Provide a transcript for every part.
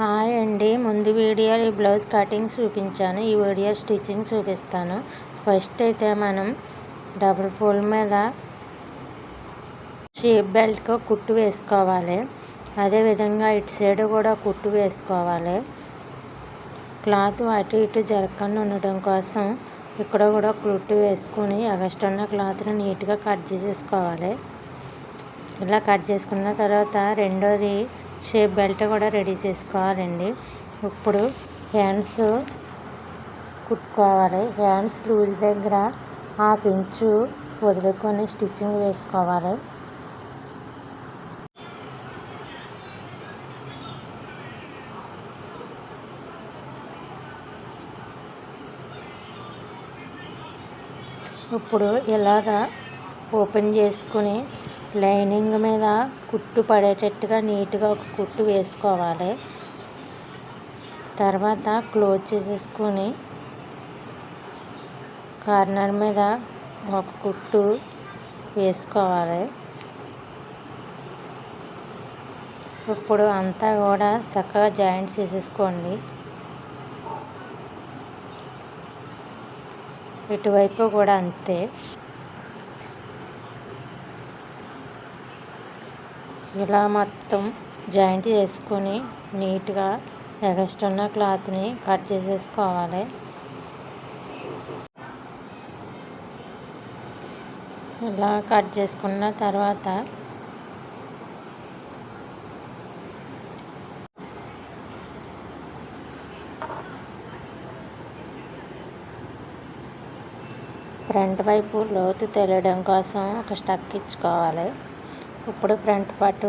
Hi అండి. ముందు video ఈ బ్లౌజ్ కటింగ్ చూపించాను. ఈ వీడియో స్టిచ్చింగ్ చూపిస్తాను. ఫస్ట్ అయితే మనం డబుల్ ఫోల్ మీద షేప్ బెల్ట్కి కుట్టు వేసుకోవాలి. అదేవిధంగా ఇటు సైడ్ కూడా కుట్టు వేసుకోవాలి. క్లాత్ అటు ఇటు జరగకుండా ఉండడం కోసం ఇక్కడ కూడా కుట్టు వేసుకొని ఉన్న క్లాత్ని నీట్గా కట్ చేసేసుకోవాలి. ఇలా కట్ చేసుకున్న తర్వాత రెండోది షేప్ బెల్ట్ కూడా రెడీ చేసుకోవాలండి. ఇప్పుడు హ్యాండ్స్ కుట్టుకోవాలి. హ్యాండ్స్ లూజ్ దగ్గర ఆ పెంచు వదులుకొని స్టిచ్చింగ్ వేసుకోవాలి. ఇప్పుడు ఇలాగా ఓపెన్ చేసుకుని లైనింగ్ మీద కుట్టు పడేటట్టుగా నీట్గా ఒక కుట్టు వేసుకోవాలి. తర్వాత క్లోజ్ చేసేసుకొని కార్నర్ మీద ఒక కుట్టు వేసుకోవాలి. ఇప్పుడు అంతా కూడా చక్కగా జాయింట్ చేసేసుకోండి. ఇటువైపు కూడా అంతే. ఇలా మొత్తం జాయింట్ చేసుకొని నీట్గా ఎగస్ట్ ఉన్న క్లాత్ని కట్ చేసేసుకోవాలి. ఇలా కట్ చేసుకున్న తర్వాత ఫ్రంట్ వైపు లోతు తెలియడం కోసం ఒక స్టక్ ఇచ్చుకోవాలి. ఇప్పుడు ఫ్రంట్ పార్ట్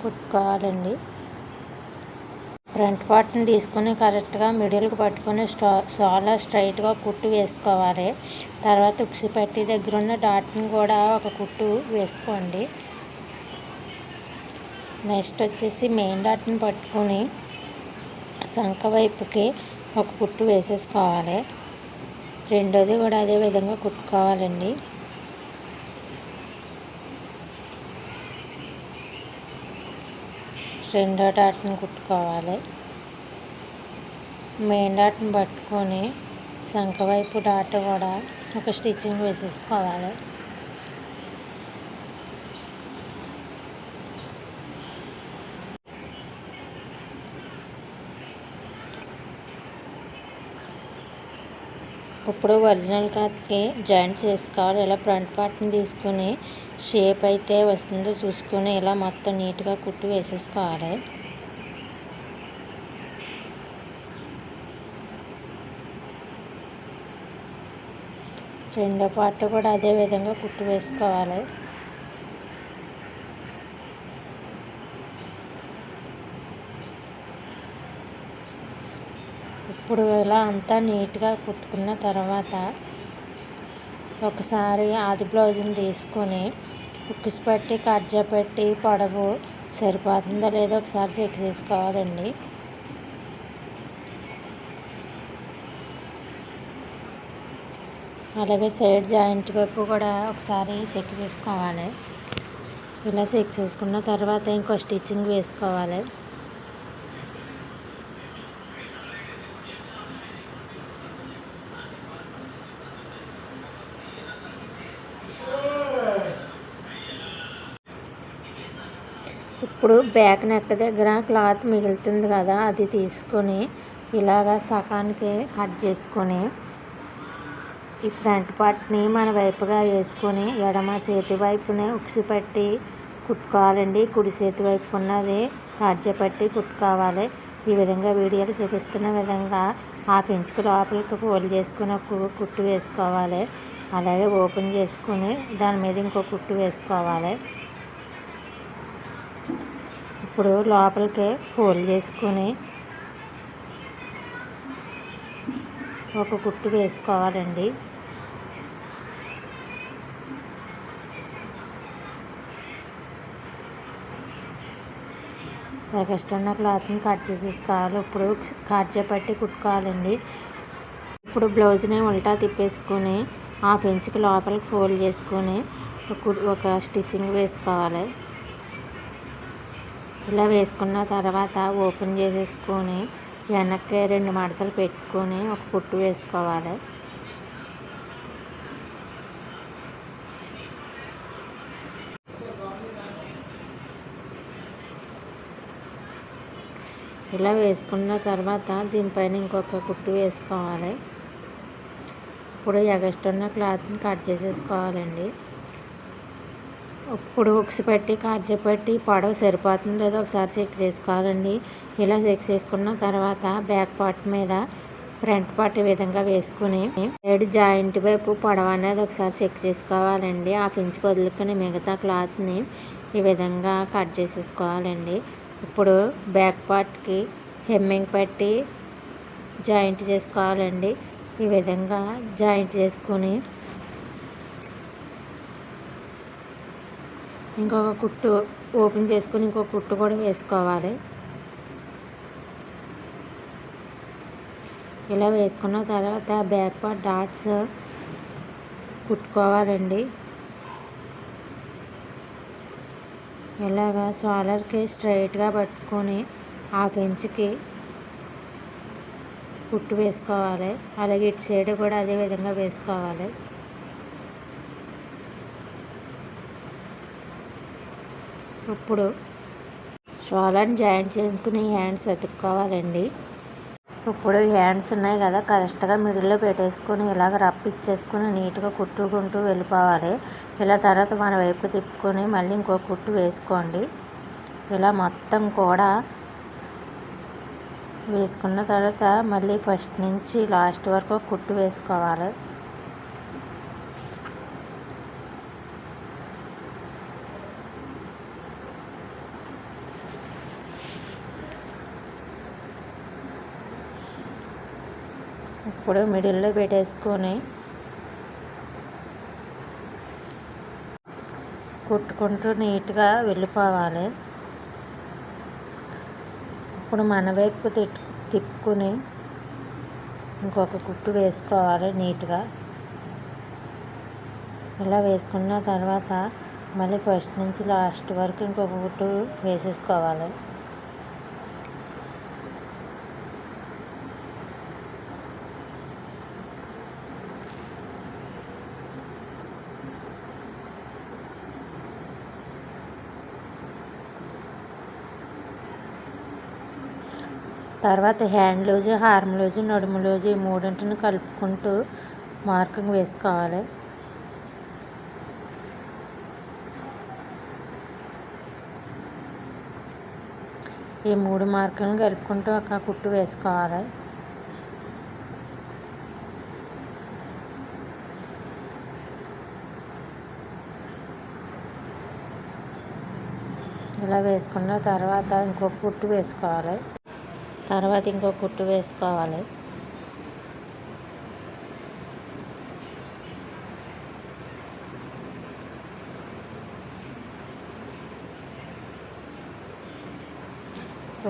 కుట్టుకోవాలండి. ఫ్రంట్ పార్ట్ని తీసుకొని కరెక్ట్గా మిడిల్కి పట్టుకొని స్టా సోలా స్ట్రైట్గా కుట్టు వేసుకోవాలి. తర్వాత ఉక్సి పట్టి దగ్గర ఉన్న డాట్ని కూడా ఒక కుట్టు వేసుకోండి. నెక్స్ట్ వచ్చేసి మెయిన్ డాట్ని పట్టుకొని సంఖ వైపుకి ఒక కుట్టు వేసేసుకోవాలి. రెండోది కూడా అదే విధంగా కుట్టుకోవాలండి. రెండో డాట్ని కుట్టుకోవాలి. మెయిన్ డాట్ని పట్టుకొని శంఖ వైపు డాట్ కూడా ఒక స్టిచ్చింగ్ వేసేసుకోవాలి. ఇప్పుడు ఒరిజినల్ కాత్కి జాయింట్ చేసుకోవాలి. ఇలా ఫ్రంట్ పార్ట్ని తీసుకుని షేప్ అయితే వస్తుందో చూసుకొని ఇలా మొత్తం నీట్గా కుట్టు వేసేసుకోవాలి. రెండో పార్ట్ కూడా అదే విధంగా కుట్టు వేసుకోవాలి. ఇప్పుడు ఇలా అంతా నీట్గా కుట్టుకున్న తర్వాత ఒకసారి ఆది బ్లౌజ్ని తీసుకొని కుక్కిస్ పెట్టి కజ్జా పెట్టి పొడవు సరిపోతుందో లేదో ఒకసారి చెక్ చేసుకోవాలండి. అలాగే సైడ్ జాయింట్ వైపు కూడా ఒకసారి చెక్ చేసుకోవాలి. ఇలా చెక్ చేసుకున్న తర్వాత ఇంకో స్టిచ్చింగ్ వేసుకోవాలి. ఇప్పుడు బ్యాక్ నెక్ దగ్గర క్లాత్ మిగులుతుంది కదా అది తీసుకొని ఇలాగా సకానికి కట్ చేసుకొని ఈ ఫ్రంట్ పార్ట్ని మన వైపుగా వేసుకొని ఎడమ చేతి వైపునే ఉక్సి పట్టి కుట్టుకోవాలండి. కుడి చేతి వైపు ఉన్నది కజ్జ పట్టి కుట్టుకోవాలి. ఈ విధంగా వీడియోలు చూపిస్తున్న విధంగా హాఫ్ ఇంచుకు లోపలికి ఫోల్డ్ చేసుకుని కుట్టు వేసుకోవాలి. అలాగే ఓపెన్ చేసుకుని దాని మీద ఇంకో కుట్టు వేసుకోవాలి. ఇప్పుడు లోపలికి ఫోల్డ్ చేసుకుని ఒక కుట్టు వేసుకోవాలండి. ఎక్స్ట్రా క్లాత్ని కట్ చేసేసుకోవాలి. ఇప్పుడు కట్ చేపట్టి కుట్టుకోవాలండి. ఇప్పుడు బ్లౌజ్ని ఉల్టా తిప్పేసుకొని హాఫ్ ఇంచ్కి లోపలికి ఫోల్డ్ చేసుకొని ఒక స్టిచ్చింగ్ వేసుకోవాలి. ఇలా వేసుకున్న తర్వాత ఓపెన్ చేసేసుకొని వెనక్కి రెండు మడతలు పెట్టుకొని ఒక కుట్టు వేసుకోవాలి. ఇలా వేసుకున్న తర్వాత దీనిపైన ఇంకొక కుట్టు వేసుకోవాలి. ఇప్పుడు ఎగస్టున్న క్లాత్ని కట్ చేసేసుకోవాలండి. ఇప్పుడు ఉక్స్ పెట్టి కార్జ పెట్టి పొడవు సరిపోతుంది లేదో ఒకసారి చెక్ చేసుకోవాలండి. ఇలా చెక్ చేసుకున్న తర్వాత బ్యాక్ పార్ట్ మీద ఫ్రంట్ పార్ట్ ఈ విధంగా వేసుకుని సైడ్ జాయింట్ వైపు పడవ అనేది ఒకసారి చెక్ చేసుకోవాలండి. హాఫ్ ఇంచ్ వదులుకొని మిగతా క్లాత్ని ఈ విధంగా కట్ చేసేసుకోవాలండి. ఇప్పుడు బ్యాక్ పార్ట్కి హెమ్మింగ్ పెట్టి జాయింట్ చేసుకోవాలండి. ఈ విధంగా జాయింట్ చేసుకొని ఇంకొక కుట్టు ఓపెన్ చేసుకొని ఇంకొక కుట్టు కూడా వేసుకోవాలి. ఇలా వేసుకున్న తర్వాత బ్యాక్ పార్ట్ డాట్స్ కుట్టుకోవాలండి. ఇలాగా షోలర్కి స్ట్రైట్గా పట్టుకొని హాఫ్ ఇంచ్కి కుట్టు వేసుకోవాలి. అలాగే ఇటు సైడ్ కూడా అదే విధంగా వేసుకోవాలి. ఇప్పుడు షోలని జాయింట్ చేసుకుని హ్యాండ్స్ వెతుక్కోవాలండి. ఇప్పుడు హ్యాండ్స్ ఉన్నాయి కదా కరెక్ట్గా మిడిల్లో పెట్టేసుకొని ఇలాగ రప్పిచ్చేసుకుని నీట్గా కుట్టుకుంటూ వెళ్ళిపోవాలి. ఇలా తర్వాత మన వైపు తిప్పుకొని మళ్ళీ ఇంకో కుట్టు వేసుకోండి. ఇలా మొత్తం కూడా వేసుకున్న తర్వాత మళ్ళీ ఫస్ట్ నుంచి లాస్ట్ వరకు కుట్టు వేసుకోవాలి. ఇప్పుడు మిడిల్లో పెట్టేసుకొని కుట్టుకుంటూ నీట్గా వెళ్ళిపోవాలి. ఇప్పుడు మన వైపు తిట్టు తిప్పుకుని ఇంకొక కుట్టు వేసుకోవాలి నీట్గా. ఇలా వేసుకున్న తర్వాత మళ్ళీ ఫస్ట్ నుంచి లాస్ట్ వరకు ఇంకొక కుట్టు వేసేసుకోవాలి. తర్వాత హ్యాండ్ లూజు హార్మ్ లూజు నడుము లూజు ఈ మూడింటిని కలుపుకుంటూ మార్కింగ్ వేసుకోవాలి. ఈ మూడు మార్కులను కలుపుకుంటూ ఒక కుట్టు వేసుకోవాలి. ఇలా వేసుకున్న తర్వాత ఇంకొక కుట్టు వేసుకోవాలి. తర్వాత ఇంకో కుట్టు వేసుకోవాలి.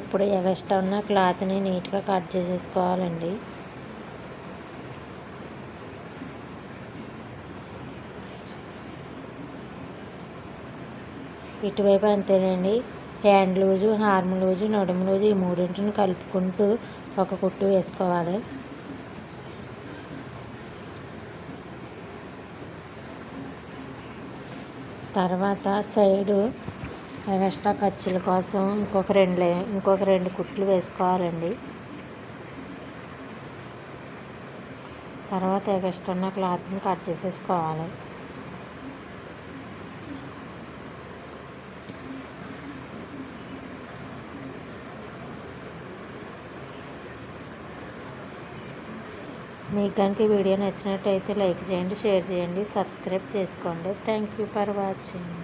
ఇప్పుడు ఎగస్ట్రా ఉన్న క్లాత్ని నీట్గా కట్ చేసేసుకోవాలండి. ఇటువైపు అంతేనండి. హ్యాండ్ లూజు హార్మ్ లూజు నడుము లూజు ఈ మూడింటిని కలుపుకుంటూ ఒక కుట్టు వేసుకోవాలి. తర్వాత సైడు ఎక్స్ట్రా ఖర్చుల కోసం ఇంకొక రెండు ఇంకొక రెండు కుట్లు వేసుకోవాలండి. తర్వాత ఎక్స్ట్రా ఉన్న క్లాత్ని కట్ చేసేసుకోవాలి. మీకు కనుక వీడియో నచ్చినట్టయితే లైక్ చేయండి షేర్ చేయండి సబ్స్క్రైబ్ చేసుకోండి. Thank you for watching